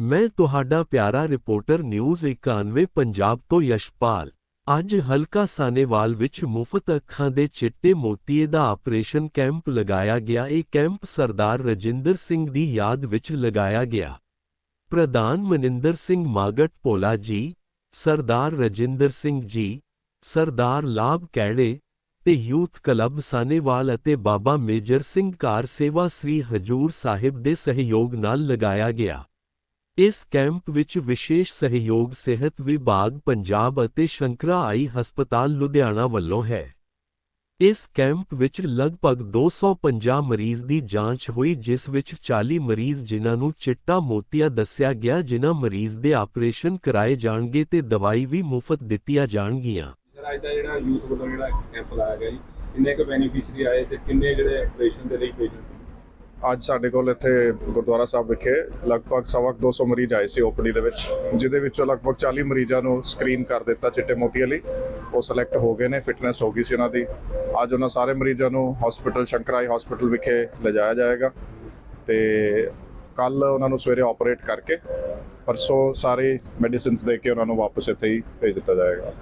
ਮੈਂ ਤੁਹਾਡਾ ਪਿਆਰਾ reporter news 91 Punjab ਤੋਂ ਯਸ਼ਪਾਲ। ਅੱਜ ਹਲਕਾ ਸਾਨੇਵਾਲ ਵਿੱਚ ਮੁਫਤ ਅੱਖਾਂ ਦੇ ਚਿੱਟੇ ਮੋਤੀਏ ਦਾ ਆਪਰੇਸ਼ਨ ਕੈਂਪ ਲਗਾਇਆ ਗਿਆ। ਇਹ ਕੈਂਪ ਸਰਦਾਰ ਰਜਿੰਦਰ ਸਿੰਘ ਦੀ ਯਾਦ ਵਿੱਚ ਲਗਾਇਆ ਗਿਆ। ਪ੍ਰਧਾਨ ਮਨਿੰਦਰ ਸਿੰਘ ਮਾਗਟ ਭੋਲਾ ਜੀ, ਸਰਦਾਰ ਰਜਿੰਦਰ ਸਿੰਘ ਜੀ, ਸਰਦਾਰ ਲਾਭ ਕੈੜੇ ਤੇ ਯੂਥ ਕਲੱਬ ਸਾਨੇਵਾਲ ਅਤੇ ਬਾਬਾ ਮੇਜਰ ਸਿੰਘ ਕਾਰ ਸੇਵਾ ਸ੍ਰੀ ਹਜੂਰ ਸਾਹਿਬ ਦੇ ਸਹਿਯੋਗ ਨਾਲ ਲਗਾਇਆ ਗਿਆ। ਇਸ ਕੈਂਪ ਵਿੱਚ ਵਿਸ਼ੇਸ਼ ਸਹਿਯੋਗ ਸਿਹਤ ਵਿਭਾਗ, ਪੰਜਾਬ ਅਤੇ ਸ਼ੰਕਰਾ ਆਈ ਹਸਪਤਾਲ ਲੁਧਿਆਣਾ ਵੱਲੋਂ ਹੈ। ਇਸ ਕੈਂਪ ਵਿੱਚ ਲਗਭਗ 250 ਮਰੀਜ਼ ਦੀ ਜਾਂਚ ਹੋਈ, ਜਿਸ ਵਿੱਚ 40 ਮਰੀਜ਼ ਜਿਨ੍ਹਾਂ ਨੂੰ ਚਿੱਟਾ ਮੋਤੀਆ ਦੱਸਿਆ ਗਿਆ, ਜਿਨ੍ਹਾਂ ਮਰੀਜ਼ ਦੇ ਆਪਰੇਸ਼ਨ ਕਰਾਏ ਜਾਣਗੇ ਤੇ ਦਵਾਈ ਵੀ ਮੁਫਤ ਦਿੱਤੀਆਂ ਜਾਣਗੀਆਂ। ਅੱਜ ਦਾ ਜਿਹੜਾ ਯੂਥ ਵੱਲੋਂ ਜਿਹੜਾ ਕੈਂਪ ਲਾਇਆ ਗਿਆ ਜੀ, ਕਿੰਨੇ ਕੁ ਬੈਨੀਫਿਸ਼ਰੀ ਆਏ ਤੇ ਕਿੰਨੇ ਜਿਹੜੇ ਆਪਰੇਸ਼ਨ ਦੇ ਲਈ ਪੇਸ਼ੈਂਟ ਅੱਜ ਸਾਡੇ ਕੋਲ ਇੱਥੇ ਗੁਰਦੁਆਰਾ ਸਾਹਿਬ ਵਿਖੇ ਲਗਭਗ ਸਵਾ ਕੁ 200 ਮਰੀਜ਼ ਆਏ ਸੀ ਓਪੀਡੀ ਦੇ ਵਿੱਚ, ਜਿਹਦੇ ਵਿੱਚੋਂ ਲਗਭਗ 40 ਮਰੀਜ਼ਾਂ ਨੂੰ ਸਕਰੀਨ ਕਰ ਦਿੱਤਾ ਚਿੱਟੇ ਮੋਤੀਆਂ ਲਈ। ਉਹ ਸਿਲੈਕਟ ਹੋ ਗਏ ਨੇ ਫਿਟਨੈਸ ਹੋ ਗਈ ਸੀ ਉਹਨਾਂ ਦੀ। ਅੱਜ ਉਹਨਾਂ ਸਾਰੇ ਮਰੀਜ਼ਾਂ ਨੂੰ ਹਸਪੀਟਲ ਸ਼ੰਕਰਾਈ ਹਸਪੀਟਲ ਵਿਖੇ ਲਿਜਾਇਆ ਜਾਏਗਾ ਤੇ ਕੱਲ ਉਹਨਾਂ ਨੂੰ ਸਵੇਰੇ ਆਪਰੇਟ ਕਰਕੇ ਪਰਸੋਂ ਸਾਰੇ ਮੈਡੀਸਿਨਸ ਦੇ ਕੇ ਉਹਨਾਂ ਨੂੰ ਵਾਪਸ ਇੱਥੇ ਹੀ ਭੇਜ ਦਿੱਤਾ ਜਾਏਗਾ।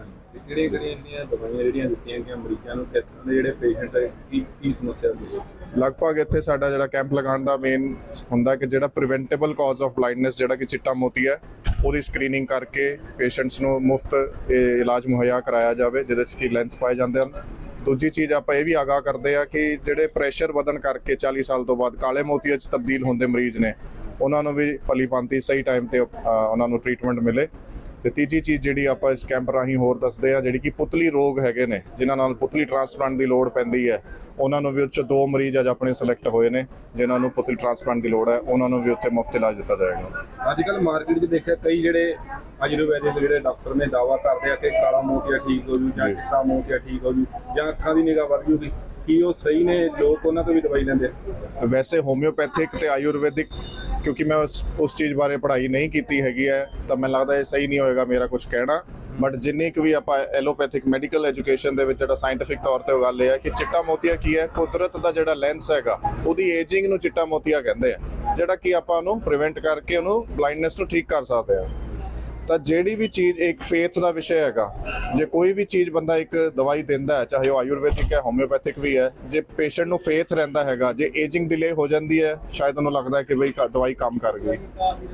ਕਿਹੜੀਆਂ ਕਿਹੜੀਆਂ ਜਿਹੜੀਆਂ ਦਵਾਈਆਂ ਜਿਹੜੀਆਂ ਦਿੱਤੀਆਂ ਗਈਆਂ ਮਰੀਜ਼ਾਂ ਨੂੰ, ਕਿਸ ਤਰ੍ਹਾਂ ਦੇ ਜਿਹੜੇ ਪੇਸ਼ੈਂਟ ਕੀ ਕੀ ਸਮੱਸਿਆ ਸੀ ਲਗਭਗ ਇੱਥੇ ਸਾਡਾ ਜਿਹੜਾ ਕੈਂਪ ਲਗਾਉਣ ਦਾ ਮੇਨ ਹੁੰਦਾ ਕਿ ਜਿਹੜਾ ਪ੍ਰੀਵੈਂਟੇਬਲ ਕਾਜ਼ ਆਫ ਬਲਾਈਂਡਨੈਸ ਜਿਹੜਾ ਕਿ ਚਿੱਟਾ ਮੋਤੀ ਹੈ, ਉਹਦੀ ਸਕਰੀਨਿੰਗ ਕਰਕੇ ਪੇਸ਼ੈਂਟਸ ਨੂੰ ਮੁਫਤ ਇਲਾਜ ਮੁਹੱਈਆ ਕਰਾਇਆ ਜਾਵੇ, ਜਿਹਦੇ 'ਚ ਕਿ ਲੈਂਸ ਪਾਏ ਜਾਂਦੇ ਹਨ। ਦੂਜੀ ਚੀਜ਼ ਆਪਾਂ ਇਹ ਵੀ ਆਗਾਹ ਕਰਦੇ ਆ ਕਿ ਜਿਹੜੇ ਪ੍ਰੈਸ਼ਰ ਵਧਣ ਕਰਕੇ 40 ਸਾਲ ਤੋਂ ਬਾਅਦ ਕਾਲੇ ਮੋਤੀਏ 'ਚ ਤਬਦੀਲ ਹੁੰਦੇ ਮਰੀਜ਼ ਨੇ, ਉਹਨਾਂ ਨੂੰ ਵੀ ਭਲੀਭਾਂਤੀ ਸਹੀ ਟਾਈਮ ਤੇ ਉਹਨਾਂ ਨੂੰ ਟ੍ਰੀਟਮੈਂਟ ਮਿਲੇ। ਤੇ ਤੀਜੀ ਚੀਜ਼ ਜਿਹੜੀ ਆਪਾਂ ਇਸ ਕੈਂਪ ਰਾਹੀਂ ਹੋਰ ਦੱਸਦੇ ਆ ਜਿਹੜੀ ਕਿ ਪੁਤਲੀ ਰੋਗ ਹੈਗੇ ਨੇ ਜਿਨ੍ਹਾਂ ਨਾਲ ਪੁਤਲੀ ਟ੍ਰਾਂਸਪਲਾਂਟ ਦੀ ਲੋੜ ਪੈਂਦੀ ਹੈ ਉਹਨਾਂ ਨੂੰ ਵੀ ਉੱਚ ਦੋ ਮਰੀਜ਼ ਅੱਜ ਆਪਣੇ ਸਿਲੈਕਟ ਹੋਏ ਨੇ ਜਿਨ੍ਹਾਂ ਨੂੰ ਪੁਤਲੀ ਟ੍ਰਾਂਸਪਲਾਂਟ ਦੀ ਲੋੜ ਹੈ ਉਹਨਾਂ ਨੂੰ ਵੀ ਉੱਥੇ ਮੁਫਤ ਇਲਾਜ ਦਿੱਤਾ ਜਾਏਗਾ ਅੱਜ ਕੱਲ ਮਾਰਕੀਟ 'ਚ ਦੇਖਿਆ ਕਈ ਜਿਹੜੇ ਆਯੁਰਵੈਦਿਕ ਦੇ ਜਿਹੜੇ ਡਾਕਟਰ ਨੇ ਦਾਵਾ ਕਰਦੇ ਆ ਕਿ ਕਾਲਾ ਮੋਤੀਆ ਠੀਕ ਹੋ ਜੂ ਜਾਂ। ਚਿੱਟਾ ਮੋਤੀਆ ਠੀਕ ਹੋ ਜੂ ਜਾਂ ਅੱਖਾਂ ਦੀ ਨਿਗਾਹ ਵੱਧ ਜੂਗੀ ਕੀ ਉਹ ਸਹੀ ਨੇ, ਲੋਕ ਉਹਨਾਂ ਤੋਂ ਵੀ ਦਵਾਈ ਲੈਂਦੇ ਆ? ਵੈਸੇ ਹੋਮਿਓਪੈਥਿਕ ਤੇ ਆਯੁਰਵੈਦਿਕ, ਕਿਉਂਕਿ ਮੈਂ ਉਸ ਉਸ ਚੀਜ਼ ਬਾਰੇ ਪੜ੍ਹਾਈ ਨਹੀਂ ਕੀਤੀ ਹੈਗੀ ਹੈ, ਤਾਂ ਮੈਨੂੰ ਲੱਗਦਾ ਇਹ ਸਹੀ ਨਹੀਂ ਹੋਏਗਾ ਮੇਰਾ ਕੁਝ ਕਹਿਣਾ। ਬਟ ਜਿੰਨੀ ਕੁ ਵੀ ਆਪਾਂ ਐਲੋਪੈਥਿਕ ਮੈਡੀਕਲ ਐਜੂਕੇਸ਼ਨ ਦੇ ਵਿੱਚ ਜਿਹੜਾ ਸਾਇੰਟਿਫਿਕ ਤੌਰ ਤੇ ਉਹ ਗੱਲ ਇਹ ਹੈ ਕਿ ਚਿੱਟਾ ਮੋਤੀਆ ਕੀ ਹੈ? ਕੁਦਰਤ ਦਾ ਜਿਹੜਾ ਲੈਂਸ ਹੈਗਾ, ਉਹਦੀ ਏਜਿੰਗ ਨੂੰ ਚਿੱਟਾ ਮੋਤੀਆ ਕਹਿੰਦੇ ਆ, ਜਿਹੜਾ ਕਿ ਆਪਾਂ ਉਹਨੂੰ ਪ੍ਰੀਵੈਂਟ ਕਰਕੇ ਉਹਨੂੰ ਬਲਾਈਂਡਨੈਸ ਨੂੰ ਠੀਕ ਕਰ ਸਕਦੇ ਆ। ਤਾਂ ਜਿਹੜੀ ਵੀ ਚੀਜ਼ ਇੱਕ ਫੇਥ ਦਾ ਵਿਸ਼ਾ ਹੈਗਾ ਜੇ ਕੋਈ ਵੀ ਚੀਜ਼ ਬੰਦਾ ਇੱਕ ਦਵਾਈ ਦਿੰਦਾ ਹੈ ਚਾਹੇ ਉਹ ਆਯੁਰਵੈਦਿਕ ਹੈ ਹੋਮਿਓਪੈਥਿਕ ਵੀ ਹੈ ਜੇ ਪੇਸ਼ੈਂਟ ਨੂੰ ਫੇਥ ਰਹਿੰਦਾ ਹੈਗਾ ਜੇ ਏਜਿੰਗ ਡਿਲੇ ਹੋ ਜਾਂਦੀ ਹੈ ਸ਼ਾਇਦ ਉਹਨੂੰ ਲੱਗਦਾ ਹੈ ਕਿ ਬਈ ਦਵਾਈ ਕੰਮ ਕਰ ਗਈ।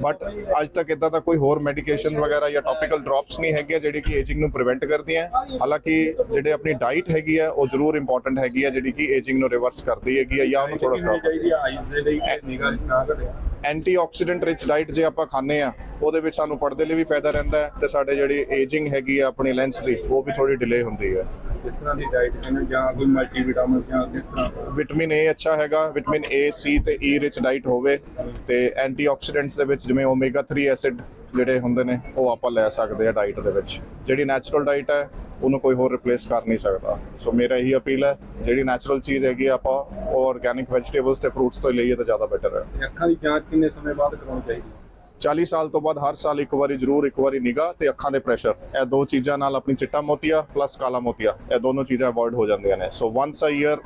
ਬਟ ਅੱਜ ਤੱਕ ਇਦਾਂ ਦਾ ਕੋਈ ਹੋਰ ਮੈਡੀਕੇਸ਼ਨ ਵਗੈਰਾ ਜਾਂ ਟੌਪੀਕਲ ਡ੍ਰੌਪਸ ਨਹੀਂ ਹੈਗੀਆਂ ਜਿਹੜੀ ਕਿ ਏਜਿੰਗ ਨੂੰ ਪ੍ਰੀਵੈਂਟ ਕਰਦੀਆਂ। ਹਾਲਾਂਕਿ ਜਿਹੜੇ ਆਪਣੀ ਡਾਈਟ ਹੈਗੀ ਹੈ ਉਹ ਜ਼ਰੂਰ ਇੰਪੋਰਟੈਂਟ ਹੈਗੀ ਹੈ ਜਿਹੜੀ ਕਿ ਏਜਿੰਗ ਨੂੰ ਰਿਵਰਸ ਕਰਦੀ ਹੈਗੀ ਹੈ ਜਾਂ ਉਹਨੂੰ ਥੋੜਾ ਸਟਾਪ ਚਾਹੀਦੀ ਆ ਆਈਜ਼ ਦੇ ਲਈ ਨਿਗਾਹ ਨਾ ਘਟੇ ਐਂਟੀਆਕਸੀਡੈਂਟ ਰਿਚ ਡਾਈਟ ਜੇ ਆਪਾਂ ਖਾਂਦੇ ਆ ਉਹਦੇ ਵਿੱਚ ਸਾਨੂੰ ਪਰਦੇ ਲਈ ਵੀ ਫਾਇਦਾ ਰਹਿੰਦਾ ਹੈ ਤੇ ਸਾਡੇ ਜਿਹੜੀ ਏਜਿੰਗ ਹੈਗੀ ਆ ਆਪਣੀ ਲੈਂਸ ਦੀ ਉਹ ਵੀ ਥੋੜੀ ਡਿਲੇ ਹੁੰਦੀ ਹੈ। ਕਿਸ ਤਰ੍ਹਾਂ ਦੀ ਡਾਈਟ ਕਿੰਨੇ ਜਾਂ ਕੋਈ ਮਲਟੀਵਿਟਾਮਿਨ ਜਾਂ ਕਿਸ ਤਰ੍ਹਾਂ ਵਿਟਾਮਿਨ ਏ ਅੱਛਾ ਹੈਗਾ ਵਿਟਾਮਿਨ ਏ ਸੀ ਤੇ ਈ ਰਿਚ ਡਾਈਟ ਹੋਵੇ ਤੇ ਐਂਟੀਆਕਸੀਡੈਂਟਸ ਦੇ ਵਿੱਚ ਜਿਵੇਂ ਓਮੇਗਾ 3 ਐਸਿਡ ਜਿਹੜੇ ਹੁੰਦੇ ਨੇ ਉਹ ਆਪਾਂ ਲੈ ਸਕਦੇ ਆ ਡਾਈਟ ਦੇ ਵਿੱਚ। ਜਿਹੜੀ ਨੈਚੁਰਲ ਡਾਈਟ ਹੈ ਉਹਨੂੰ ਕੋਈ ਹੋਰ ਰਿਪਲੇਸ ਕਰ ਨਹੀਂ ਸਕਦਾ। ਸੋ ਮੇਰਾ ਇਹੀ ਅਪੀਲ ਹੈ ਜਿਹੜੀ ਨੈਚੁਰਲ ਚੀਜ਼ ਹੈਗੀ ਆਪਾਂ ਉਹ ਆਰਗੈਨਿਕ ਵੈਜੀਟੇਬਲਸ ਤੇ ਫਰੂਟਸ ਤੋਂ ਲਈਏ ਤਾਂ ਜ਼ਿਆਦਾ ਬੈਟਰ ਹੈ। ਅੱਖਾਂ ਦੀ ਜਾਂਚ ਕਿੰਨੇ ਸਮੇਂ ਬਾਅਦ ਕਰਾਉਣੀ ਚਾਹੀਦੀ 40 ਸਾਲ ਤੋਂ ਬਾਅਦ ਹਰ ਸਾਲ ਇੱਕ ਵਾਰੀ ਜ਼ਰੂਰ ਇੱਕ ਵਾਰੀ ਨਿਗਾਹ ਤੇ ਅੱਖਾਂ ਦੇ ਪ੍ਰੈਸ਼ਰ ਇਹ ਦੋ ਚੀਜ਼ਾਂ ਨਾਲ ਆਪਣੀ ਚਿੱਟਾ ਮੋਤੀਆ ਪਲੱਸ ਕਾਲਾ ਮੋਤੀਆ ਇਹ ਦੋਨੋਂ ਚੀਜ਼ਾਂ ਅਵੋਇਡ ਹੋ ਜਾਂਦੀਆਂ ਨੇ। So once a year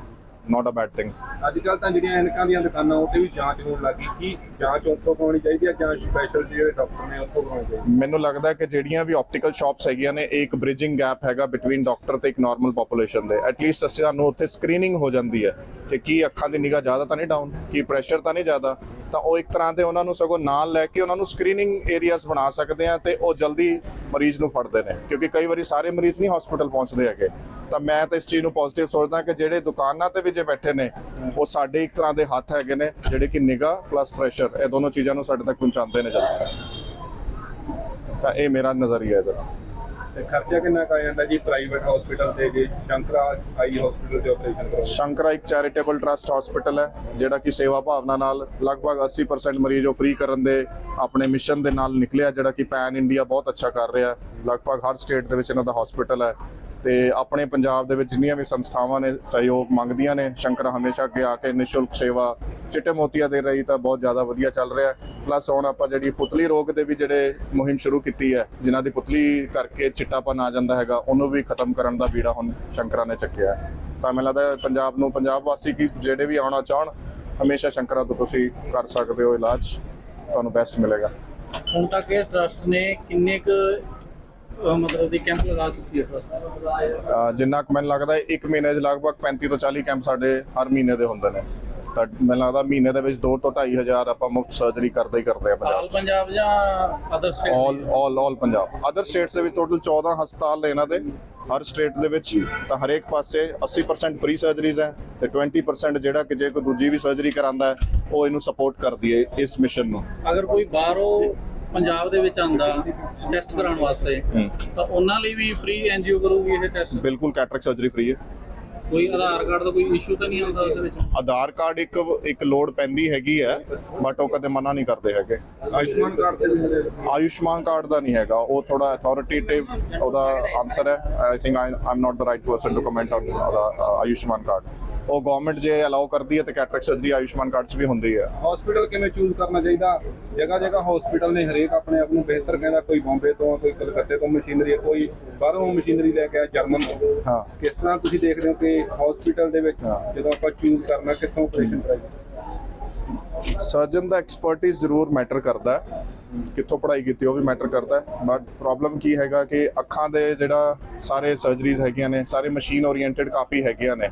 not a bad thing ਅੱਜ ਕੱਲ ਤਾਂ ਜਿਹੜੀਆਂ ਐਨਕਾਂ ਦੀਆਂ ਦੁਕਾਨਾਂ ਉੱਤੇ ਵੀ ਜਾਂਚ ਹੋਣ ਲੱਗੀ ਕੀ ਜਾਂਚ ਉੱਥੋਂ ਕਰਾਉਣੀ ਚਾਹੀਦੀ ਹੈ ਜਾਂ ਸਪੈਸ਼ਲ ਜਿਹੜੇ ਡਾਕਟਰ ਨੇ ਉੱਥੋਂ ਕਰਾਉਣੀ ਚਾਹੀਦੀ? ਮੈਨੂੰ ਲੱਗਦਾ ਹੈ ਕਿ ਜਿਹੜੀਆਂ ਵੀ ਆਪਟੀਕਲ ਸ਼ਾਪਸ ਹੈਗੀਆਂ ਨੇ ਇੱਕ ਬ੍ਰਿਜਿੰਗ ਗੈਪ ਹੈਗਾ ਬਿਟਵੀਨ ਡਾਕਟਰ ਤੇ ਇੱਕ ਨਾਰਮਲ ਪੋਪੂਲੇਸ਼ਨ ਦੇ। ਐਟਲੀਸਟ ਅਸੀਂ ਸਾਨੂੰ ਉੱਥੇ ਸਕਰੀਨਿੰਗ ਹੋ ਜਾਂਦੀ ਹੈ। ਕਿ ਕੀ ਅੱਖਾਂ ਦੀ ਨਿਗਾਹ ਜ਼ਿਆਦਾ ਤਾਂ ਨਹੀਂ ਡਾਊਨ ਕੀ ਪ੍ਰੈਸ਼ਰ ਤਾਂ ਨਹੀਂ ਜ਼ਿਆਦਾ? ਤਾਂ ਉਹ ਇੱਕ ਤਰ੍ਹਾਂ ਦੇ ਉਹਨਾਂ ਨੂੰ ਸਗੋਂ ਨਾਲ ਲੈ ਕੇ ਉਹਨਾਂ ਨੂੰ ਸਕਰੀਨਿੰਗ ਏਰੀਆਜ਼ ਬਣਾ ਸਕਦੇ ਆ ਤੇ ਉਹ ਜਲਦੀ ਮਰੀਜ਼ ਨੂੰ ਫੜਦੇ ਨੇ। ਕਿਉਂਕਿ ਕਈ ਵਾਰੀ ਸਾਰੇ ਮਰੀਜ਼ ਨਹੀਂ ਹਸਪੀਟਲ ਪਹੁੰਚਦੇ ਹੈਗੇ। ਤਾਂ ਮੈਂ ਤਾਂ ਇਸ ਚੀਜ਼ ਨੂੰ ਪੋਜ਼ਿਟਿਵ ਸੋਚਦਾ ਕਿ ਜਿਹੜੇ ਦੁਕਾਨਾਂ ਤੇ ਵੀ ਜੇ ਬੈਠੇ ਨੇ, ਉਹ ਸਾਡੇ ਇੱਕ ਤਰ੍ਹਾਂ ਦੇ ਹੱਥ ਹੈਗੇ ਨੇ, ਜਿਹੜੇ ਕਿ ਨਿਗਾਹ ਪਲੱਸ ਪ੍ਰੈਸ਼ਰ ਇਹ ਦੋਨੋਂ ਚੀਜ਼ਾਂ ਨੂੰ ਸਾਡੇ ਤੱਕ ਪਹੁੰਚਾਉਂਦੇ ਨੇ ਜਲਦੀ। ਤਾਂ ਇਹ ਮੇਰਾ ਨਜ਼ਰੀਆ ਹੈ ਇਹਦਾ। ਤੇ ਖਰਚਾ ਕਿੰਨਾ ਕੁ ਆ ਜਾਂਦਾ ਜੀ? ਪ੍ਰਾਈਵੇਟ ਹਸਪੀਟਲ ਤੇ ਜੇ ਸ਼ੰਕਰਾ ਆਈ ਹਸਪੀਟਲ ਤੇ ਆਪਰੇਸ਼ਨ ਕਰਾਉਣਾ। ਸ਼ੰਕਰਾ ਇੱਕ ਚੈਰੀਟੇਬਲ ਟਰਸਟ ਹਸਪੀਟਲ ਹੈ, ਜਿਹੜਾ ਕਿ ਸੇਵਾ ਭਾਵਨਾ ਨਾਲ ਲਗਭਗ 80% ਮਰੀਜ਼ ਉਹ ਫ੍ਰੀ ਕਰਨ ਦੇ ਆਪਣੇ ਮਿਸ਼ਨ ਦੇ ਨਾਲ ਨਿਕਲਿਆ, ਜਿਹੜਾ ਕਿ ਪੈਨ ਇੰਡੀਆ ਬਹੁਤ ਅੱਛਾ ਕਰ ਰਿਹਾ ਲਗਭਗ ਹਰ ਸਟੇਟ ਦੇ ਵਿੱਚ ਇਹਨਾਂ ਦਾ ਹਸਪੀਟਲ ਹੈ। ਤੇ ਆਪਣੇ ਪੰਜਾਬ ਦੇ ਵਿੱਚ ਜਿੰਨੀਆਂ ਵੀ ਸੰਸਥਾਵਾਂ ਨੇ, ਸਹਿਯੋਗ ਮੰਗਦੀਆਂ ਨੇ, ਸ਼ੰਕਰਾ ਹਮੇਸ਼ਾ ਅੱਗੇ ਆ ਕੇ ਨਿਸ਼ੁਲਕ ਸੇਵਾ ਚਿੱਟੇ ਮੋਤੀਆਂ ਦੇ ਰਹੀ ਤਾਂ ਬਹੁਤ ਜ਼ਿਆਦਾ ਵਧੀਆ ਚੱਲ ਰਿਹਾ ਪਲੱਸ ਹੁਣ ਆਪਾਂ ਜਿਹੜੀ ਪੁਤਲੀ ਰੋਗ ਦੇ ਵੀ ਜਿਹੜੇ ਮੁਹਿੰਮ ਸ਼ੁਰੂ ਕੀਤੀ ਹੈ, ਜਿਨ੍ਹਾਂ ਦੀ ਪੁਤਲੀ ਕਰਕੇ ਚਿੱਟਾਪਨ ਆ ਜਾਂਦਾ ਹੈਗਾ ਉਹਨੂੰ ਵੀ ਖਤਮ ਕਰਨ ਦਾ ਬੀੜਾ ਹੁਣ ਸ਼ੰਕਰਾ ਨੇ ਚੱਕਿਆ ਤਾਂ ਮੈਨੂੰ ਲੱਗਦਾ ਪੰਜਾਬ ਨੂੰ ਪੰਜਾਬ ਵਾਸੀ ਕੀ ਜਿਹੜੇ ਵੀ ਆਉਣਾ ਚਾਹਣ ਹਮੇਸ਼ਾ ਸ਼ੰਕਰਾ ਤੋਂ ਤੁਸੀਂ ਕਰ ਸਕਦੇ ਹੋ ਇਲਾਜ ਤੁਹਾਨੂੰ ਬੈਸਟ ਮਿਲੇਗਾ। ਹੁਣ ਤੱਕ ਇਹ ਟਰਸਟ ਨੇ ਕਿੰਨੇ ਕੁ ਮਤਲਬ ਦੀ ਕੈਂਪ ਲਗਾ ਚੁੱਕੀ ਹੈ ਜਿੰਨਾ ਕੁ ਮੈਨੂੰ ਲੱਗਦਾ ਹੈ ਇੱਕ ਮਹੀਨੇ 'ਚ ਲਗਭਗ 35 ਤੋਂ 40 ਕੈਂਪ ਸਾਡੇ ਹਰ ਮਹੀਨੇ ਦੇ ਹੁੰਦੇ ਨੇ। ਮੈਨੂੰ ਲੱਗਦਾ ਮਹੀਨੇ ਦੇ ਵਿੱਚ 2 ਤੋਂ 2.5 ਹਜ਼ਾਰ ਆਪਾਂ ਮੁਫਤ ਸਰਜਰੀ ਕਰਦੇ ਹੀ ਕਰਦੇ ਆ ਆਲ ਪੰਜਾਬ ਪੰਜਾਬ ਜਾਂ other state all all all Punjab. Other states ਦੇ ਵਿੱਚ ਟੋਟਲ 14 ਹਸਪਤਾਲ ਨੇ ਇਹਨਾਂ ਦੇ। ਹਰ ਸਟੇਟ ਦੇ ਵਿੱਚ ਤਾਂ ਹਰੇਕ ਪਾਸੇ 80% ਫ੍ਰੀ ਸਰਜਰੀਜ਼ ਹੈ ਤੇ 20% ਜਿਹੜਾ ਕਿ ਜੇ ਕੋਈ ਦੂਜੀ ਵੀ ਸਰਜਰੀ ਕਰਾਂਦਾ ਹੈ ਉਹ ਇਹਨੂੰ ਸਪੋਰਟ ਕਰਦੀ ਹੈ ਇਸ ਮਿਸ਼ਨ ਨੂੰ। ਅਗਰ ਕੋਈ ਬਾਹਰੋਂ ਪੰਜਾਬ ਦੇ ਵਿੱਚ ਆਂਦਾ ਟੈਸਟ ਕਰਾਉਣ ਵਾਸਤੇ। ਤਾਂ ਉਹਨਾਂ ਲਈ ਵੀ ਫ੍ਰੀ ਐਨਜੀਓ ਕਰੂਗੀ ਇਹ ਟੈਸਟ ਬਿਲਕੁਲ ਕੈਟਰੈਕਟ ਸਰਜਰੀ ਫ੍ਰੀ ਹੈ। ਕੋਈ ਆਧਾਰ ਕਾਰਡ ਦਾ ਕੋਈ ਇਸ਼ੂ ਤਾਂ ਨਹੀਂ ਆਉਂਦਾ ਉਹਦੇ ਵਿੱਚ? ਆਧਾਰ ਕਾਰਡ ਇੱਕ ਇੱਕ ਲੋਡ ਪੈਂਦੀ ਹੈਗੀ ਹੈ ਬਟ ਉਹ ਕਦੇ ਮਨਾ ਨਹੀਂ ਕਰਦੇ ਹੈਗੇ। ਆਯੁਸ਼ਮਾਨ ਕਾਰਡ ਤੇ ਆਯੁਸ਼ਮਾਨ ਕਾਰਡ ਦਾ ਨਹੀਂ ਹੈਗਾ ਉਹ ਥੋੜਾ ਅਥਾਰਟੇਟਿਵ ਉਹਦਾ ਆਨਸਰ ਹੈ। I think I am not the right person to comment on Ayushman card. ਉਹ ਗਵਰਨਮੈਂਟ ਜੇ ਅਲਾਉ ਕਰਦੀ ਹੈ ਤੇ ਕੈਟਰੈਕਟ ਸਰਜਰੀ ਆਯੁਸ਼ਮਾਨ ਕਾਰਡ 'ਚ ਵੀ ਹੁੰਦੀ ਹੈ। ਹਸਪੀਟਲ ਕਿਵੇਂ ਚੂਜ਼ ਕਰਨਾ ਚਾਹੀਦਾ? ਜਗ੍ਹਾ ਜਗ੍ਹਾ ਹਸਪੀਟਲ ਨੇ ਹਰੇਕ ਆਪਣੇ ਆਪ ਨੂੰ ਬਿਹਤਰ ਕਹਿੰਦਾ ਕੋਈ ਬੰਬੇ ਤੋਂ ਕੋਈ ਕਲਕੱਤੇ ਤੋਂ ਮਸ਼ੀਨਰੀ ਹੈ, ਕੋਈ ਬਾਹਰੋਂ ਮਸ਼ੀਨਰੀ ਲੈ ਕੇ ਆਇਆ ਜਰਮਨ ਤੋਂ। ਹਾਂ। ਕਿਸ ਤਰ੍ਹਾਂ ਤੁਸੀਂ ਦੇਖਦੇ ਹੋ ਕਿ ਹਸਪੀਟਲ ਦੇ ਵਿੱਚ। ਜਦੋਂ ਆਪਾਂ ਚੂਜ਼ ਕਰਨਾ ਕਿੱਥੋਂ ਆਪਰੇਸ਼ਨ ਕਰਾਈਏ? ਸਰਜਨ ਦਾ ਐਕਸਪਰਟਿਜ਼ ਜ਼ਰੂਰ ਮੈਟਰ ਕਰਦਾ ਹੈ। ਕਿੱਥੋਂ ਪੜ੍ਹਾਈ ਕੀਤੀ ਉਹ ਵੀ ਮੈਟਰ ਕਰਦਾ ਹੈ। ਬਟ ਪ੍ਰੋਬਲਮ ਕੀ ਹੈਗਾ ਕਿ ਅੱਖਾਂ ਦੇ ਜਿਹੜਾ ਸਾਰੇ ਸਰਜਰੀਜ਼ ਹੈਗੀਆਂ ਨੇ ਸਾਰੇ ਮਸ਼ੀਨ ਓਰੀਐਂਟਡ ਕਾਫੀ ਹੈਗੀਆਂ ਨੇ।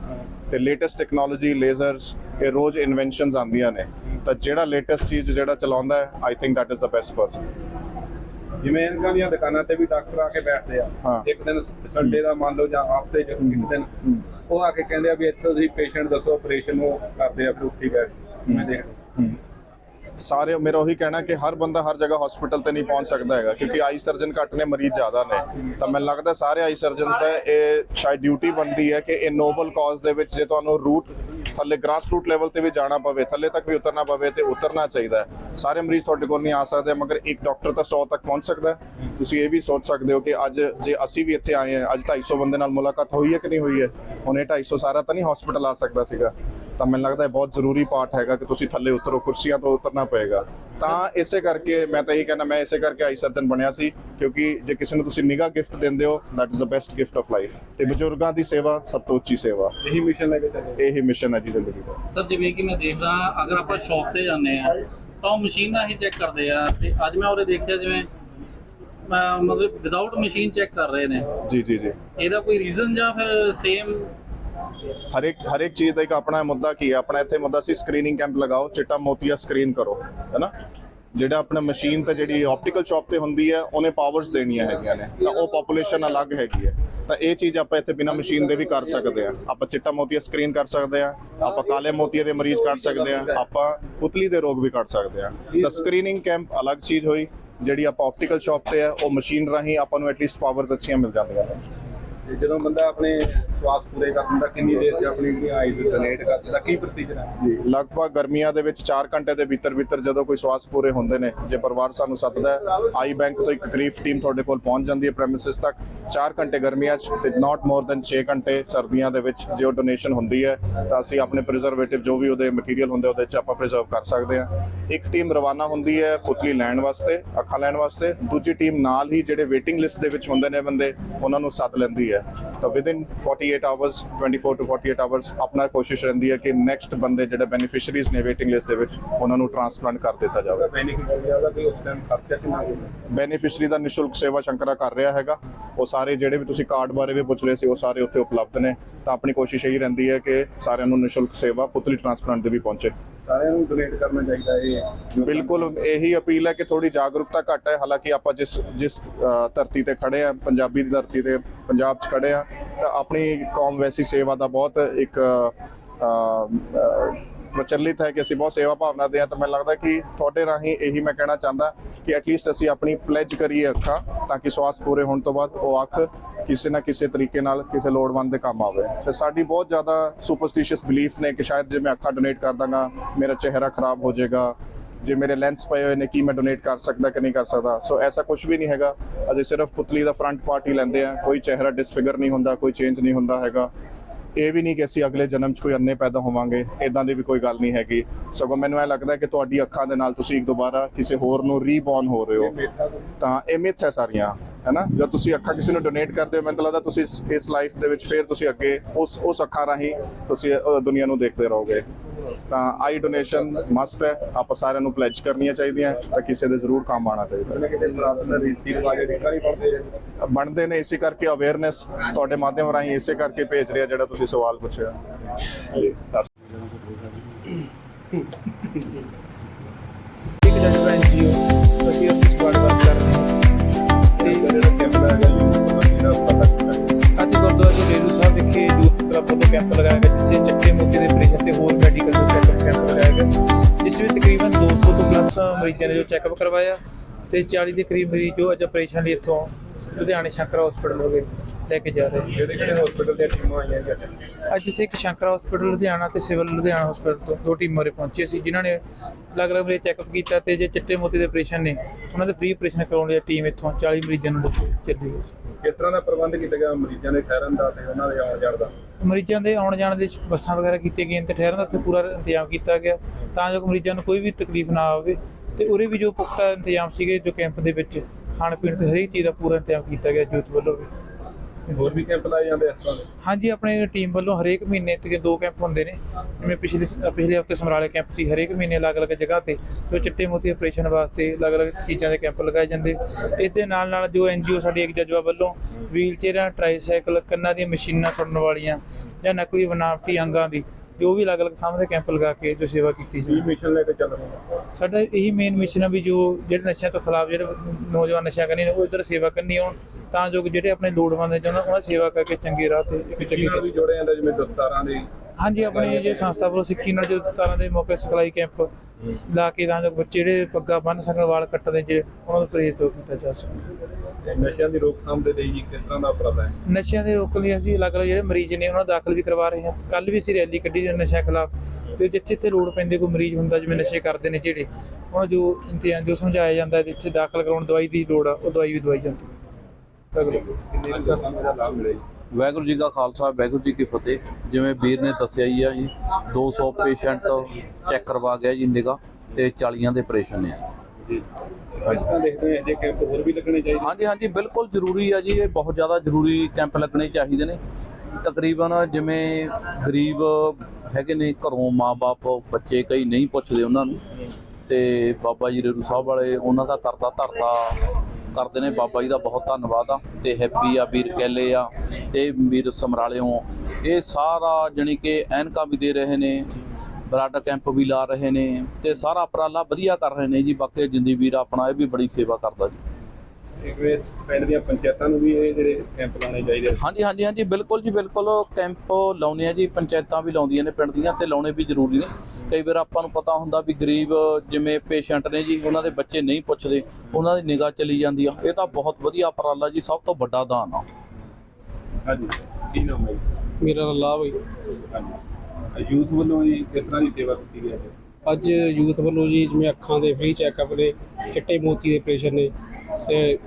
ਤੇ ਲੇਟੈਸਟ ਟੈਕਨੋਲੋਜੀ ਲੇਜ਼ਰਸ ਇਹ ਰੋਜ਼ ਇਨਵੈਂਸ਼ਨਸ ਆਉਂਦੀਆਂ ਨੇ। ਤਾਂ ਜਿਹੜਾ ਲੇਟੈਸਟ ਚੀਜ਼ ਜਿਹੜਾ ਚਲਾਉਂਦਾ ਹੈ I think that is the best person ਜਿਵੇਂ ਇਹਨਾਂ ਦੀਆਂ ਦੁਕਾਨਾਂ ਤੇ ਵੀ ਡਾਕਟਰ ਆ ਕੇ ਬੈਠਦੇ ਆ। ਇੱਕ ਦਿਨ ਸੰਡੇ ਦਾ ਮੰਨ ਲਓ ਜਾਂ ਹਫ਼ਤੇ ਚ ਇੱਕ ਦਿਨ ਉਹ ਆ ਕੇ ਕਹਿੰਦੇ ਆ ਵੀ ਇੱਥੇ ਤੁਸੀਂ ਪੇਸ਼ੈਂਟ ਦੱਸੋ ਆਪਰੇਸ਼ਨ ਉਹ ਕਰਦੇ ਆ ਫਿਰ ਹੀ ਬੈਠ। ਮੈਂ ਦੇਖਦਾ। ਸਾਰੇ ਮੇਰਾ ਉਹੀ ਕਹਿਣਾ ਕਿ ਹਰ ਬੰਦਾ ਹਰ ਜਗ੍ਹਾ ਹਸਪੀਟਲ ਤੇ ਨਹੀਂ ਪਹੁੰਚ ਸਕਦਾ ਹੈਗਾ, ਕਿਉਂਕਿ ਆਈ ਸਰਜਨ ਘੱਟ ਨੇ, ਮਰੀਜ਼ ਜ਼ਿਆਦਾ ਨੇ। ਤਾਂ ਮੈਨੂੰ ਲੱਗਦਾ ਸਾਰੇ ਆਈ ਸਰਜਨਸ ਦਾ ਇਹ ਸ਼ਾਇਦ ਡਿਊਟੀ ਬਣਦੀ ਹੈ ਕਿ ਇਹ ਨੋਬਲ ਕਾਜ਼ ਦੇ ਵਿੱਚ ਜੇ ਤੁਹਾਨੂੰ ਰੂਟ ਥੱਲੇ ਗ੍ਰਾਸ ਰੂਟ ਲੈਵਲ ਤੇ ਵੀ ਜਾਣਾ ਪਵੇ, ਥੱਲੇ ਤੱਕ ਵੀ ਉਤਰਨਾ ਪਵੇ ਤੇ ਉਤਰਨਾ ਚਾਹੀਦਾ ਹੈ। ਸਾਰੇ ਮਰੀਜ਼ ਤੁਹਾਡੇ ਕੋਲ ਨਹੀਂ ਆ ਸਕਦੇ, ਮਗਰ ਇੱਕ ਡਾਕਟਰ ਤਾਂ 100 ਤੱਕ ਪਹੁੰਚ ਸਕਦਾ ਤੁਸੀਂ ਇਹ ਵੀ ਸੋਚ ਸਕਦੇ ਹੋ ਕਿ ਅੱਜ ਜੇ ਅਸੀਂ ਵੀ ਇੱਥੇ ਆਏ ਹਾਂ, ਅੱਜ 250 ਬੰਦੇ ਨਾਲ ਮੁਲਾਕਾਤ ਹੋਈ ਹੈ ਕਿ ਨਹੀਂ ਹੋਈ ਹੈ? ਹੁਣ ਇਹ 250 ਸਾਰਾ ਤਾਂ ਨਹੀਂ ਹਸਪੀਟਲ ਆ ਸਕਦਾ ਸੀਗਾ। ਤਾਂ ਮੈਨੂੰ ਲੱਗਦਾ ਇਹ ਬਹੁਤ ਜ਼ਰੂਰੀ ਪਾਰਟ ਹੈਗਾ ਕਿ ਤੁਸੀਂ ਥੱਲੇ ਉਤਰੋ, ਕੁਰਸੀਆਂ ਤੋਂ ਉਤਰਨਾ ਪਏਗਾ। ਤਾਂ ਇਸੇ ਕਰਕੇ ਮੈਂ ਤਾਂ ਇਹ ਕਹਿੰਦਾ ਮੈਂ ਇਸੇ ਕਰਕੇ ਆਈ ਸਰਜਨ ਬਣਿਆ ਸੀ ਕਿਉਂਕਿ ਜੇ ਕਿਸੇ ਨੂੰ ਤੁਸੀਂ ਨਿਗਾ ਗਿਫਟ ਦਿੰਦੇ ਹੋ that is the best gift of life ਤੇ ਬਜ਼ੁਰਗਾਂ ਦੀ ਸੇਵਾ ਸਭ ਤੋਂ ਉੱਚੀ ਸੇਵਾ। ਇਹੀ ਮਿਸ਼ਨ ਲੈ ਕੇ ਚੱਲੇ। ਇਹ ਮਿਸ਼ਨ ਹੈ ਜੀ ਜ਼ਿੰਦਗੀ ਦਾ। ਸਰ ਜਿਵੇਂ ਕਿ ਮੈਂ ਦੇਖਦਾ ਅਗਰ ਆਪਾਂ ਸ਼ਾਪ ਤੇ ਜਾਂਦੇ ਆ ਤਾਂ ਉਹ ਮਸ਼ੀਨ ਨਾਲ ਹੀ ਚੈੱਕ ਕਰਦੇ ਆ। ਤੇ ਅੱਜ ਮੈਂ ਉਹਦੇ ਦੇਖਿਆ ਜਿਵੇਂ ਮਤਲਬ ਵਿਦਆਊਟ ਮਸ਼ੀਨ ਚੈੱਕ ਕਰ ਰਹੇ ਨੇ। ਜੀ ਜੀ ਜੀ। ਇਹਦਾ ਕੋਈ ਰੀਜ਼ਨ ਜਾਂ ਫਿਰ ਸੇਮ ਹਰੇਕ ਹਰੇਕ ਚੀਜ਼ ਦਾ ਇੱਕ ਆਪਣਾ ਮੁੱਦਾ ਕੀ ਹੈ? ਆਪਣਾ ਇੱਥੇ ਮੁੱਦਾ ਸੀ ਸਕਰੀਨਿੰਗ ਕੈਂਪ ਲਗਾਓ, ਚਿੱਟਾ ਮੋਤੀਆ ਸਕਰੀਨ ਕਰੋ ਹੈਨਾ ਜਿਹੜਾ ਆਪਣਾ ਮਸ਼ੀਨ ਤੇ ਜਿਹੜੀ ਆਪਟੀਕਲ ਸ਼ਾਪ ਤੇ ਹੁੰਦੀ ਹੈ, ਉਹਨੇ ਪਾਵਰਸ ਦੇਣੀਆਂ ਹੈਗੀਆਂ ਨੇ। ਤਾਂ ਉਹ ਪੋਪੂਲੇਸ਼ਨ ਅਲੱਗ ਹੈਗੀ ਹੈ। ਤਾਂ ਇਹ ਚੀਜ਼ ਆਪਾਂ ਇੱਥੇ ਬਿਨਾ ਮਸ਼ੀਨ ਦੇ ਵੀ ਕਰ ਸਕਦੇ ਆ ਆਪਾਂ ਚਿੱਟਾ ਮੋਤੀਆ ਸਕਰੀਨ ਕਰ ਸਕਦੇ ਆ ਆਪਾਂ ਕਾਲੇ ਮੋਤੀਆ ਦੇ ਮਰੀਜ਼ ਕੱਢ ਸਕਦੇ ਆ ਆਪਾਂ ਪੁਤਲੀ ਦੇ ਰੋਗ ਵੀ ਕੱਢ ਸਕਦੇ ਆ ਤਾਂ ਸਕਰੀਨਿੰਗ ਕੈਂਪ ਅਲੱਗ ਚੀਜ਼ ਹੋਈ, ਜਿਹੜੀ ਆਪਾਂ ਆਪਟੀਕਲ ਸ਼ਾਪ ਤੇ ਆ ਉਹ ਮਸ਼ੀਨ ਰਾਹੀਂ ਆਪਾਂ ਨੂੰ ਐਟਲੀਸਟ ਪਾਵਰਸ ਅੱਛੀਆਂ ਮਿਲ ਜਾਂਦੀਆਂ ਨੇ। ਤੇ ਜਦੋਂ ਬੰਦਾ ਆਪਣੇ ਸਵਾਸ ਪੂਰੇ ਕਰ ਦਿੰਦਾ, ਕਿੰਨੀ ਦੇਰ 'ਚ ਆਪਣੀ ਆਈਜ਼ ਡੋਨੇਟ ਕਰ ਦਿੰਦਾ, ਕੀ ਪ੍ਰੋਸੀਜਰ ਹੈ? ਜੀ, ਲਗਭਗ ਗਰਮੀਆਂ ਦੇ ਵਿੱਚ 4 ਘੰਟੇ ਦੇ ਭੀਤਰ ਭੀਤਰ ਜਦੋਂ ਕੋਈ ਸਵਾਸ ਪੂਰੇ ਹੁੰਦੇ ਨੇ, ਜੇ ਪਰਿਵਾਰ ਸਾਨੂੰ ਸੱਦਦਾ ਹੈ, ਆਈ ਬੈਂਕ ਤੋਂ ਇੱਕ ਗ੍ਰੀਫ ਟੀਮ ਤੁਹਾਡੇ ਕੋਲ ਪਹੁੰਚ ਜਾਂਦੀ ਹੈ ਪ੍ਰੈਮਿਸਿਸ ਤੱਕ 4 ਘੰਟੇ ਗਰਮੀਆਂ 'ਚ ਤੇ ਨਾਟ ਮੋਰ ਦੈਨ 6 ਘੰਟੇ ਸਰਦੀਆਂ ਦੇ ਵਿੱਚ ਜੇ ਉਹ ਡੋਨੇਸ਼ਨ ਹੁੰਦੀ ਹੈ, ਤਾਂ ਅਸੀਂ ਆਪਣੇ ਪ੍ਰੀਜ਼ਰਵੇਟਿਵ ਜੋ ਵੀ ਉਹਦੇ ਮਟੀਰੀਅਲ ਹੁੰਦੇ ਉਹਦੇ 'ਚ ਆਪਾਂ ਪ੍ਰੀਜ਼ਰਵ ਕਰ ਸਕਦੇ ਹਾਂ। ਇੱਕ ਟੀਮ ਰਵਾਨਾ ਹੁੰਦੀ ਹੈ ਪੁਤਲੀ ਲੈਣ ਵਾਸਤੇ, ਅੱਖਾਂ ਲੈਣ ਵਾਸਤੇ, ਦੂਜੀ ਟੀਮ ਨਾਲ ਹੀ ਜਿਹੜੇ ਵੇਟਿੰਗ ਲਿਸਟ ਦੇ ਵਿੱਚ ਹੁੰਦੇ ਨੇ ਬੰਦੇ, ਉਹਨਾਂ ਨੂੰ ਸੱਦ ਲੈਂਦੀ ਹੈ। ਤਾਂ ਵਿਦਿਨ 48 ਆਵਰਸ 24 ਟੂ 48 ਆਵਰਸ ਆਪਣਾ ਕੋਸ਼ਿਸ਼ ਰਹਿੰਦੀ ਹੈ ਕਿ ਨੈਕਸਟ ਬੰਦੇ ਜਿਹੜੇ ਬੈਨੀਫੀਸ਼ੀਅਰੀਜ਼ ਨੇ ਵੇਟਿੰਗ ਲਿਸਟ ਦੇ ਵਿੱਚ ਉਹਨਾਂ ਨੂੰ ਟ੍ਰਾਂਸਪਲਾਂਟ ਕਰ ਦਿੱਤਾ ਜਾਵੇ। ਬੈਨੀਫੀਸ਼ੀਅਰੀ ਦਾ ਨਿਸ਼ੁਲਕ ਸੇਵਾ ਸ਼ੰਕਰਾ ਕਰ ਰਿਹਾ ਹੈਗਾ। ਉਹ ਸਾਰੇ ਜਿਹੜੇ ਵੀ ਤੁਸੀਂ ਕਾਰਡ ਬਾਰੇ ਵੀ ਪੁੱਛ ਰਹੇ ਸੀ ਉਹ ਸਾਰੇ ਉੱਥੇ ਉਪਲਬਧ ਨੇ। ਤਾਂ ਆਪਣੀ ਕੋਸ਼ਿਸ਼ ਇਹੀ ਰਹਿੰਦੀ ਹੈ ਕਿ ਸਾਰਿਆਂ ਨੂੰ ਨਿਸ਼ੁਲਕ ਸੇਵਾ ਪੁਤਲੀ ਟ੍ਰਾਂਸਪਲਾਂਟ ਦੇ ਵੀ ਪਹੁੰਚੇ। ਸਾਰਿਆਂ ਨੂੰ ਡੋਨੇਟ ਕਰਨਾ ਚਾਹੀਦਾ ਇਹ ਬਿਲਕੁਲ, ਇਹੀ ਅਪੀਲ ਹੈ ਕਿ ਥੋੜੀ ਜਾਗਰੂਕਤਾ ਘੱਟ ਹੈ। ਹਾਲਾਂਕਿ ਆਪਾਂ ਜਿਸ ਜਿਸ ਧਰਤੀ ਤੇ ਖੜੇ ਆ ਪੰਜਾਬੀ ਦੀ ਧਰਤੀ ਤੇ ਪੰਜਾਬ 'ਚ ਖੜੇ ਆ ਤਾਂ ਆਪਣੀ ਕੌਮ ਵੈਸੀ ਸੇਵਾ ਦਾ ਬਹੁਤ ਇੱਕ ਪ੍ਰਚਲਿਤ ਹੈ ਕਿ ਅਸੀਂ ਬਹੁਤ ਸੇਵਾ ਭਾਵਨਾ ਦੇ ਆ ਤਾਂ ਮੈਨੂੰ ਲੱਗਦਾ ਕਿ ਤੁਹਾਡੇ ਰਾਹੀਂ ਇਹੀ ਮੈਂ ਕਹਿਣਾ ਚਾਹੁੰਦਾ ਕਿ ਐਟਲੀਸਟ ਅਸੀਂ ਆਪਣੀ ਪਲੇਜ ਕਰੀਏ ਅੱਖਾਂ, ਤਾਂ ਕਿ ਸਵਾਸ ਪੂਰੇ ਹੋਣ ਤੋਂ ਬਾਅਦ ਉਹ ਅੱਖ ਕਿਸੇ ਨਾ ਕਿਸੇ ਤਰੀਕੇ ਨਾਲ ਕਿਸੇ ਲੋੜਵੰਦ ਦੇ ਕੰਮ ਆਵੇ। ਤੇ ਸਾਡੀ ਬਹੁਤ ਜ਼ਿਆਦਾ ਸੁਪਰਸਟੀਸ਼ੀਅਸ ਬਿਲੀਫ ਨੇ ਕਿ ਸ਼ਾਇਦ ਜੇ ਮੈਂ ਅੱਖਾਂ ਡੋਨੇਟ ਕਰ ਦਾਂਗਾ, ਮੇਰਾ ਚਿਹਰਾ ਖਰਾਬ ਹੋ ਜਾਏਗਾ, ਜੇ ਮੇਰੇ ਲੈਂਸ ਪਏ ਹੋਏ ਨੇ, ਕੀ ਮੈਂ ਡੋਨੇਟ ਕਰ ਸਕਦਾ ਕਿ ਨਹੀਂ ਕਰ ਸਕਦਾ? ਸੋ ਐਸਾ ਕੁਝ ਵੀ ਨਹੀਂ ਹੈਗਾ। ਅਜੇ ਸਿਰਫ ਪੁਤਲੀ ਦਾ ਫਰੰਟ ਪਾਰਟ ਹੀ ਲੈਂਦੇ ਆ ਕੋਈ ਚਿਹਰਾ ਡਿਸਫਿਗਰ ਨਹੀਂ ਹੁੰਦਾ, ਕੋਈ ਚੇਂਜ ਨਹੀਂ ਹੁੰਦਾ ਹੈਗਾ। ਇਹ ਵੀ ਨਹੀਂ ਕਿ ਅਸੀਂ ਅਗਲੇ ਜਨਮ 'ਚ ਕੋਈ ਅੰਨੇ ਪੈਦਾ ਹੋਵਾਂਗੇ ਇਦਾਂ ਦੀ ਵੀ ਕੋਈ ਗੱਲ ਨਹੀਂ ਹੈਗੀ। ਸਗੋਂ ਮੈਨੂੰ ਇਹ ਲੱਗਦਾ ਕਿ ਤੁਹਾਡੀ ਅੱਖਾਂ ਦੇ ਨਾਲ ਤੁਸੀਂ ਇੱਕ ਦੁਬਾਰਾ ਕਿਸੇ ਹੋਰ ਨੂੰ ਰੀਬੌਰਨ ਹੋ ਰਹੇ ਹੋ। ਤਾਂ ਇਹ ਮਿਥ ਹੈ ਸਾਰੀਆਂ ਹੈਨਾ? ਜਦ ਤੁਸੀਂ ਅੱਖਾਂ ਕਿਸੇ ਨੂੰ ਡੋਨੇਟ ਕਰਦੇ ਹੋ ਮੈਨੂੰ ਲੱਗਦਾ ਤੁਸੀਂ ਇਸ- ਲਾਈਫ ਦੇ ਵਿੱਚ ਫਿਰ ਤੁਸੀਂ ਅੱਗੇ ਉਸ ਉਸ ਅੱਖਾਂ ਰਾਹੀਂ ਤੁਸੀਂ ਅ, ਦੁਨੀਆ ਨੂੰ ਦੇਖਦੇ ਰਹੋਗੇ। ਤਾਂ ਆਈ ਡੋਨੇਸ਼ਨ ਮਸਟ ਹੈ। ਆਪਾਂ ਸਾਰਿਆਂ ਨੂੰ ਪਲੇਜ ਕਰਨੀਆਂ ਚਾਹੀਦੀਆਂ ਤਾਂ ਕਿਸੇ ਦੇ ਜ਼ਰੂਰ ਕੰਮ ਆਉਣਾ ਚਾਹੀਦਾ ਬਣਦੇ ਨੇ ਇਸੇ ਕਰਕੇ ਅਵੇਅਰਨੈਸ ਤੁਹਾਡੇ ਮਾਧਿਅਮ ਰਾਹੀਂ ਇਸੇ ਕਰਕੇ ਭੇਜ ਰਿਹਾ ਜਿਹੜਾ ਤੁਸੀਂ ਸਵਾਲ ਪੁੱਛਿਆ। ਇੱਕ ਜੱਜ ਐਨਜੀਓ ਅਸੀਂ ਉਸ ਸਪਾਟ ਵਰਕ ਕਰ ਰਹੇ ਹਾਂ। ਤੇ ਜਿਹੜਾ ਕੈਂਪ ਲਾਇਆ ਗਿਆ ਯੂਥ ਦਾ ਪਤਾ ਅੱਜ ਗੁਰਦੁਆਰਾ ਡੇਰੂ ਸਾਹਿਬ ਵਿਖੇ ਯੂਥ ਕਲੱਬ ਵੱਲੋਂ ਕੈਂਪ ਲਗਾਇਆ ਗਿਆ ਜਿਸ ਚਿੱਟੇ ਮੋਤੀ ਦੇ ਆਪਰੇਸ਼ਨ ਤੇ ਹੋਰ ਮੈਡੀਕਲ ਦੇ ਚੈੱਕਅਪ ਕੈਂਪ ਲਗਾਇਆ ਗਿਆ। ਜਿਸ ਵਿੱਚ ਤਕਰੀਬਨ 200 ਤੋਂ ਪਲੱਸ ਮਰੀਜ਼ਾਂ ਨੇ ਜੋ ਚੈੱਕਅਪ ਕਰਵਾਇਆ ਤੇ 40 ਦੇ ਕਰੀਬ ਮਰੀਜ਼ ਜੋ ਅੱਜ ਆਪਰੇਸ਼ਨ ਲਈ ਇੱਥੋਂ ਲੁਧਿਆਣੇ ਸ਼ੰਕਰ ਹਸਪੀਟਲ ਹੋ ਗਏ। ਲੈ ਕੇ ਜਾ ਰਹੇ ਨੇ। ਜਿਹੜੇ ਕਿਹੜੇ ਹਸਪੀਟਲ ਦੀਆਂ ਟੀਮਾਂ ਆਈਆਂ ਜੀ ਅੱਜ? ਇੱਥੇ ਇੱਕ ਸ਼ੰਕਰ ਹਸਪੀਟਲ ਲੁਧਿਆਣਾ ਤੇ ਸਿਵਲ ਲੁਧਿਆਣਾ ਹਸਪੀਟਲ ਤੋਂ ਦੋ ਟੀਮਾਂ ਉਰੇ ਪਹੁੰਚੇ ਸੀ ਜਿਨ੍ਹਾਂ ਨੇ ਅਲੱਗ-ਅਲੱਗ ਮਰੀਜ਼ ਚੈੱਕਅਪ ਕੀਤਾ ਤੇ ਜੇ ਚਿੱਟੇ ਮੋਤੀ ਦੇ ਆਪਰੇਸ਼ਨ ਨੇ ਉਹਨਾਂ ਦੇ ਫ੍ਰੀ ਆਪਰੇਸ਼ਨ ਕਰਾਉਣ ਲਈ ਟੀਮ ਇੱਥੋਂ 40 ਮਰੀਜ਼ਾਂ ਨੂੰ ਚੱਲੀ ਕਿਸ ਤਰ੍ਹਾਂ ਦਾ ਪ੍ਰਬੰਧ ਕੀਤਾ ਗਿਆ ਮਰੀਜ਼ਾਂ ਦੇ ਠਹਿਰਨ ਦਾ ਤੇ ਉਹਨਾਂ ਦੇ ਆਉਣ ਜਾਣ ਦਾ? ਮਰੀਜ਼ਾਂ ਦੇ ਆਉਣ ਜਾਣ ਦੇ ਬੱਸਾਂ ਵਗੈਰਾ ਕੀਤੀਆਂ ਗਈਆਂ ਤੇ ਠਹਿਰਨ ਦਾ ਉੱਥੇ ਪੂਰਾ ਇੰਤਜ਼ਾਮ ਕੀਤਾ ਗਿਆ ਤਾਂ ਜੋ ਮਰੀਜ਼ਾਂ ਨੂੰ ਕੋਈ ਵੀ ਤਕਲੀਫ ਨਾ ਆਵੇ ਤੇ ਉਰੇ ਵੀ ਜੋ ਪੁਖਤਾ ਇੰਤਜ਼ਾਮ ਸੀਗੇ ਜੋ ਕੈਂਪ ਦੇ ਵਿੱਚ ਖਾਣ ਪੀਣ ਤੇ ਹਰੇਕ ਚੀਜ਼ ਦਾ ਪੂਰਾ ਇੰਤਜ਼ਾਮ ਕੀਤਾ ਗਿਆ ਯੂਥ ਵੱਲੋਂ ਵੀ। ਹੋਰ ਵੀ ਕੈਂਪ ਲਾਏ ਜਾਂਦੇ ਇਸ ਤਰ੍ਹਾਂ ਦੇ? ਹਾਂਜੀ, ਆਪਣੇ ਟੀਮ ਵੱਲੋਂ ਹਰੇਕ ਮਹੀਨੇ ਤੇ ਦੋ ਕੈਂਪ ਹੁੰਦੇ ਨੇ। ਜਿਵੇਂ ਪਿਛਲੇ ਪਿਛਲੇ ਹਫ਼ਤੇ ਸਮਰਾਲੇ ਕੈਂਪ ਸੀ, ਹਰੇਕ ਮਹੀਨੇ ਅਲੱਗ-ਅਲੱਗ ਜਗ੍ਹਾ ਤੇ ਜੋ ਚਿੱਟੇ ਮੋਤੀ ਆਪਰੇਸ਼ਨ ਵਾਸਤੇ ਅਲੱਗ-ਅਲੱਗ ਚੀਜ਼ਾਂ ਦੇ ਕੈਂਪ ਲਗਾਏ ਜਾਂਦੇ। ਇਸ ਦੇ ਨਾਲ ਨਾਲ ਜੋ ਐਨਜੀਓ ਸਾਡੇ ਇੱਕ ਜਜਵਾ ਵੱਲੋਂ ਵੀਲ ਚੇਅਰਾਂ ਟ੍ਰਾਈਸਾਈਕਲ ਕੰਨਾਂ ਦੀਆਂ ਮਸ਼ੀਨਾਂ ਸੁਣਨ ਵਾਲੀਆਂ ਜਾਂ ਨਾ ਕੋਈ ਬਨਾਵਟੀ ਅੰਗਾਂ ਦੀ ਜੋ ਵੀ ਅਲੱਗ-ਅਲੱਗ ਸਾਹਮਣੇ ਕੈਂਪ ਲਗਾ ਕੇ ਜੋ ਸੇਵਾ ਕੀਤੀ ਸੀ ਮਿਸ਼ਨ ਲੈ ਕੇ ਚੱਲ ਰਹੇ ਹੋ ਸਾਡਾ ਇਹੀ ਮੇਨ ਮਿਸ਼ਨ ਹੈ ਵੀ ਜੋ ਜਿਹੜੇ ਨਸ਼ਿਆਂ ਤੋਂ ਖਿਲਾਫ ਜਿਹੜੇ ਨੌਜਵਾਨ ਨਸ਼ਾ ਕਰਨੀ ਉਹ ਇੱਧਰ ਸੇਵਾ ਕਰਨੀ ਹੋਣ ਤਾਂ ਜੋ ਕਿ ਜਿਹੜੇ ਆਪਣੇ ਲੋੜਵੰਦ ਨੇ ਉਹਨਾਂ ਦੀ ਸੇਵਾ ਕਰਕੇ ਚੰਗੇ ਰਾਹ ਤੇ ਚੰਗੀ ਵੀ ਜੁੜੇ ਜਾਂਦੇ ਜਿਵੇਂ ਦਸਤਾਰਾਂ ਦੇ ਹਾਂਜੀ ਆਪਣੇ ਜੇ ਸੰਸਥਾ ਵੱਲੋਂ ਸਿੱਖੀ ਨਾਲ ਜੋ 17 ਦੇ ਮੌਕੇ ਸਿਖਲਾਈ ਕੈਂਪ ਲਾ ਕੇ ਤਾਂ ਜੋ ਬੱਚੇ ਜਿਹੜੇ ਪੱਗਾ ਬੰਨ ਸਕਣ ਵਾਲ ਕੱਟਦੇ ਜਿਹੜੇ ਉਹਨਾਂ ਨੂੰ ਪ੍ਰੇਰਿਤ ਕੀਤਾ ਜਾ ਸਕੇ। ਤੇ ਨਸ਼ਿਆਂ ਦੀ ਰੋਕਥਾਮ ਦੇ ਲਈ ਕਿਸ ਤਰ੍ਹਾਂ ਦਾ ਉਪਰਾਲਾ ਹੈ? ਨਸ਼ਿਆਂ ਦੇ ਰੋਕਣ ਲਈ ਅਸੀਂ ਅਲੱਗ-ਅਲੱਗ ਜਿਹੜੇ ਮਰੀਜ਼ ਨੇ ਉਹਨਾਂ ਦਾਖਲ ਵੀ ਕਰਵਾ ਰਹੇ ਹਾਂ। ਕੱਲ ਵੀ ਅਸੀਂ ਰੈਲੀ ਕੱਢੀ ਜੀ ਨਸ਼ਾ ਖਿਲਾਫ। ਤੇ ਜਿੱਥੇ ਜਿੱਥੇ ਲੋੜ ਪੈਂਦੀ ਕੋਈ ਮਰੀਜ਼ ਹੁੰਦਾ ਜਿਵੇਂ ਨਸ਼ੇ ਕਰਦੇ ਨੇ ਜਿਹੜੇ ਉਹਨਾਂ ਜੋ ਇੰਤਜ਼ਾਮ ਜੋ ਸਮਝਾਇਆ ਜਾਂਦਾ ਜਿੱਥੇ ਦਾਖਲ ਕਰਾਉਣ ਦਵਾਈ ਦੀ ਲੋੜ ਆ ਉਹ ਦਵਾਈ ਵੀ ਦਵਾਈ ਜਾਂਦੀ। ਹੈ ਅਗਲੇ ਕਿੰਨੇ ਇਹਦਾ ਲਾਭ ਮਿਲੇ ਜੀ? ਵਾਹਿਗੁਰੂ ਜੀ ਕਾ ਖਾਲਸਾ ਵਾਹਿਗੁਰੂ ਜੀ ਕੀ ਫਤਿਹ। ਜਿਵੇਂ ਵੀਰ ਨੇ ਦੱਸਿਆ ਹੀ ਆ ਜੀ 200 ਪੇਸ਼ੈਂਟ ਚੈੱਕ ਕਰਵਾ ਗਿਆ ਜੀ ਨਿਗਾ ਤੇ 40 ਦੇ ਆਪਰੇਸ਼ਨ ਨੇ। ਹਾਂਜੀ ਹਾਂਜੀ ਬਿਲਕੁਲ ਜ਼ਰੂਰੀ ਆ ਜੀ ਇਹ ਬਹੁਤ ਜ਼ਿਆਦਾ ਜ਼ਰੂਰੀ ਕੈਂਪ ਲੱਗਣੇ ਚਾਹੀਦੇ ਨੇ। ਤਕਰੀਬਨ ਜਿਵੇਂ ਗਰੀਬ ਹੈਗੇ ਨੇ ਘਰੋਂ ਮਾਪੇ ਬੱਚੇ ਕਈ ਨਹੀਂ ਪੁੱਛਦੇ ਉਹਨਾਂ ਨੂੰ। ਤੇ ਬਾਬਾ ਜੀ ਰੇਰੂ ਸਾਹਿਬ ਵਾਲੇ ਉਹਨਾਂ ਦਾ ਕਰਤਾ ਧਰਤਾ ਕਰਦੇ ਨੇ। ਬਾਬਾ ਜੀ ਦਾ ਬਹੁਤ ਧੰਨਵਾਦ ਆ ਤੇ ਹੈਪੀ ਆ, ਵੀਰ ਕੈਲੇ ਆ ਤੇ ਵੀਰ ਸਮਰਾਲਿਓਂ। ਇਹ ਸਾਰਾ ਜਾਣੀ ਕਿ ਐਨਕਾ ਵੀ ਦੇ ਰਹੇ ਨੇ ਬਲੱਡ ਕੈਂਪ ਵੀ ਲਾ ਰਹੇ ਨੇ ਤੇ ਸਾਰਾ ਉਪਰਾਲਾ ਵਧੀਆ ਕਰ ਰਹੇ ਨੇ ਜੀ। ਬਾਕੀ ਜਿੰਦੀ ਵੀਰ ਆਪਣਾ ਇਹ ਵੀ ਬੜੀ ਸੇਵਾ ਕਰਦਾ ਜੀ। ਪਿੰਡ ਦੀਆਂ ਪੰਚਾਇਤਾਂ ਨੂੰ ਵੀ ਇਹ ਜਿਹੜੇ ਕੈਂਪ ਲਾਉਣੇ ਚਾਹੀਦੇ ਆ। ਹਾਂਜੀ ਹਾਂਜੀ ਹਾਂਜੀ ਬਿਲਕੁਲ ਜੀ ਬਿਲਕੁਲ ਕੈਂਪ ਲਾਉਣੇ ਆ ਜੀ ਪੰਚਾਇਤਾਂ ਵੀ ਲਾਉਂਦੀਆਂ ਨੇ ਪਿੰਡ ਦੀਆਂ ਤੇ ਲਾਉਣੇ ਵੀ ਜ਼ਰੂਰੀ ਨੇ। ਕਈ ਵਾਰ ਆਪਾਂ ਨੂੰ ਪਤਾ ਹੁੰਦਾ ਵੀ ਗਰੀਬ ਜਿਵੇਂ ਪੇਸ਼ੈਂਟ ਨੇ ਜੀ ਉਹਨਾਂ ਦੇ ਬੱਚੇ ਨਹੀਂ ਪੁੱਛਦੇ ਉਹਨਾਂ ਦੀ ਨਿਗਾਹ ਚਲੀ ਜਾਂਦੀ ਆ। ਇਹ ਤਾਂ ਬਹੁਤ ਵਧੀਆ ਉਪਰਾਲਾ ਜੀ ਸਭ ਤੋਂ ਵੱਡਾ ਦਾਨ ਆ। ਹਾਂਜੀ ਕੀ ਨਾਮ ਹੈ? ਮੇਰਾ ਨਾਮ ਲਾਭ ਹੈ ਹਾਂਜੀ। ਯੂਥ ਵੱਲੋਂ ਜੀ ਕਿਸ ਤਰ੍ਹਾਂ ਦੀ ਸੇਵਾ ਕੀਤੀ ਗਈ ਹੈ? ਅੱਜ ਯੂਥ ਵੱਲੋਂ ਜੀ ਜਿਵੇਂ ਅੱਖਾਂ ਦੇ ਫ੍ਰੀ ਚੈੱਕਅਪ ਨੇ ਚਿੱਟੇ ਮੋਤੀ ਦੇ ਆਪਰੇਸ਼ਨ ਨੇ ਤੇ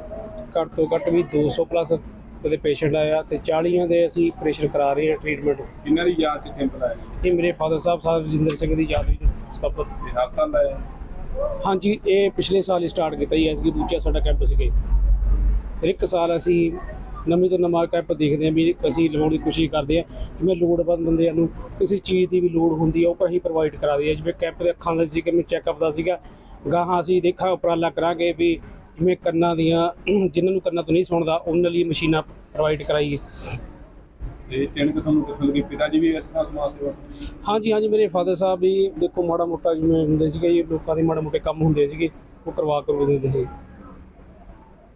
ਘੱਟ ਤੋਂ ਘੱਟ ਵੀ 200 ਪਲੱਸ ਉਹਦੇ ਪੇਸ਼ੈਂਟ ਆਇਆ ਤੇ 40 ਦੇ ਅਸੀਂ ਆਪਰੇਸ਼ਨ ਕਰਾ ਰਹੇ ਹਾਂ ਟ੍ਰੀਟਮੈਂਟ ਕਿੰਨਾਂ ਦੀ ਯਾਦ ਚ ਕੈਂਪ ਲਾਇਆ? ਇਹ ਮੇਰੇ ਫਾਦਰ ਸਾਹਿਬ ਸਾਹਿਬ ਰਜਿੰਦਰ ਸਿੰਘ ਦੀ ਯਾਦ ਵਿੱਚ ਸਬਬ ਇਹ ਹਰ ਸਾਲ ਲਾਇਆ? ਹਾਂਜੀ ਇਹ ਪਿਛਲੇ ਸਾਲ ਹੀ ਸਟਾਰਟ ਕੀਤਾ ਜੀ ਐਸਗੀ ਦੂਜਾ ਸਾਡਾ ਕੈਂਪ ਸੀਗੇ ਹਰ ਇੱਕ ਸਾਲ ਅਸੀਂ ਨਵੇਂ ਤੋਂ ਨਵਾਂ ਕੈਂਪ ਦੇਖਦੇ ਹਾਂ ਵੀ ਅਸੀਂ ਲਵਾਉਣ ਦੀ ਕੋਸ਼ਿਸ਼ ਕਰਦੇ ਹਾਂ। ਜਿਵੇਂ ਲੋੜਵੰਦ ਬੰਦਿਆਂ ਨੂੰ ਕਿਸੇ ਚੀਜ਼ ਦੀ ਵੀ ਲੋੜ ਹੁੰਦੀ ਹੈ ਉਹ ਅਸੀਂ ਪ੍ਰੋਵਾਈਡ ਕਰਾ ਦਈਏ। ਜਿਵੇਂ ਕੈਂਪ ਦੇ ਅੱਖਾਂ ਦਾ ਸੀ ਕਿ ਮੈਂ ਚੈੱਕਅਪ ਦਾ ਸੀਗਾ ਗਾਹਾਂ ਅਸੀਂ ਦੇਖਾਂ ਉਪਰਾਲਾ ਕਰਾਂਗੇ ਵੀ ਜਿਵੇਂ ਕੰਨਾਂ ਦੀਆਂ ਜਿਨ੍ਹਾਂ ਨੂੰ ਕੰਨਾਂ ਤੋਂ ਨਹੀਂ ਸੁਣਦਾ ਉਹਨਾਂ ਲਈ ਮਸ਼ੀਨਾਂ ਪ੍ਰੋਵਾਈਡ ਕਰਾਈਏ। ਇਹ ਚਿੰਨ੍ਹ ਤੁਹਾਨੂੰ ਕਿਸ ਲੱਗੀ ਪਿਤਾ ਜੀ ਵੀ ਇਸ ਤਰ੍ਹਾਂ ਸਮਾਜ ਸੇਵਾ ਹਾਂਜੀ ਹਾਂਜੀ ਮੇਰੇ ਫਾਦਰ ਸਾਹਿਬ ਵੀ ਦੇਖੋ ਮਾੜਾ ਮੋਟਾ ਜਿਵੇਂ ਹੁੰਦੇ ਸੀਗੇ ਜੀ ਲੋਕਾਂ ਦੇ ਮਾੜਾ ਮੋਟੇ ਕੰਮ ਹੁੰਦੇ ਸੀਗੇ ਉਹ ਕਰਵਾ ਕਰਵਾ ਦਿੰਦੇ ਸੀ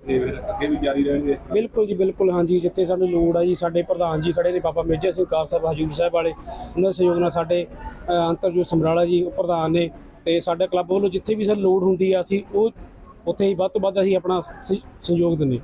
ਤੇ ਫਿਰ ਅੱਗੇ ਵੀ ਜਾਰੀ ਰਹਿਣਗੇ ਬਿਲਕੁਲ ਜੀ ਬਿਲਕੁਲ ਹਾਂਜੀ ਜਿੱਥੇ ਸਾਨੂੰ ਲੋੜ ਆ ਜੀ ਸਾਡੇ ਪ੍ਰਧਾਨ ਜੀ ਖੜੇ ਨੇ ਬਾਬਾ ਮੇਜਰ ਸਿੰਘ ਕਾਰ ਸਾਹਿਬ ਹਜੂਰ ਸਾਹਿਬ ਵਾਲੇ। ਉਹਨਾਂ ਦੇ ਸਹਿਯੋਗ ਨਾਲ ਸਾਡੇ ਅੰਤਰਜੋਤ ਸਮਰਾਲਾ ਜੀ ਉਹ ਪ੍ਰਧਾਨ ਨੇ ਤੇ ਸਾਡੇ ਕਲੱਬ ਵੱਲੋਂ ਜਿੱਥੇ ਵੀ ਸਾਨੂੰ ਲੋੜ ਹੁੰਦੀ ਆ ਅਸੀਂ ਉਹ ਉੱਥੇ ਹੀ ਵੱਧ ਤੋਂ ਵੱਧ ਅਸੀਂ ਆਪਣਾ ਸ- ਸਹਿਯੋਗ ਦਿੰਦੇ